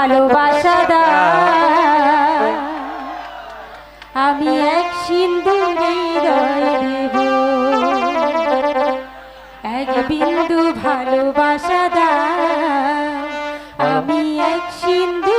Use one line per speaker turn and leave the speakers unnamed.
ভালোবাসা দা আমি এক সিন্ধু দেব। এক বিন্দু ভালোবাসা দা আমি এক সিন্ধু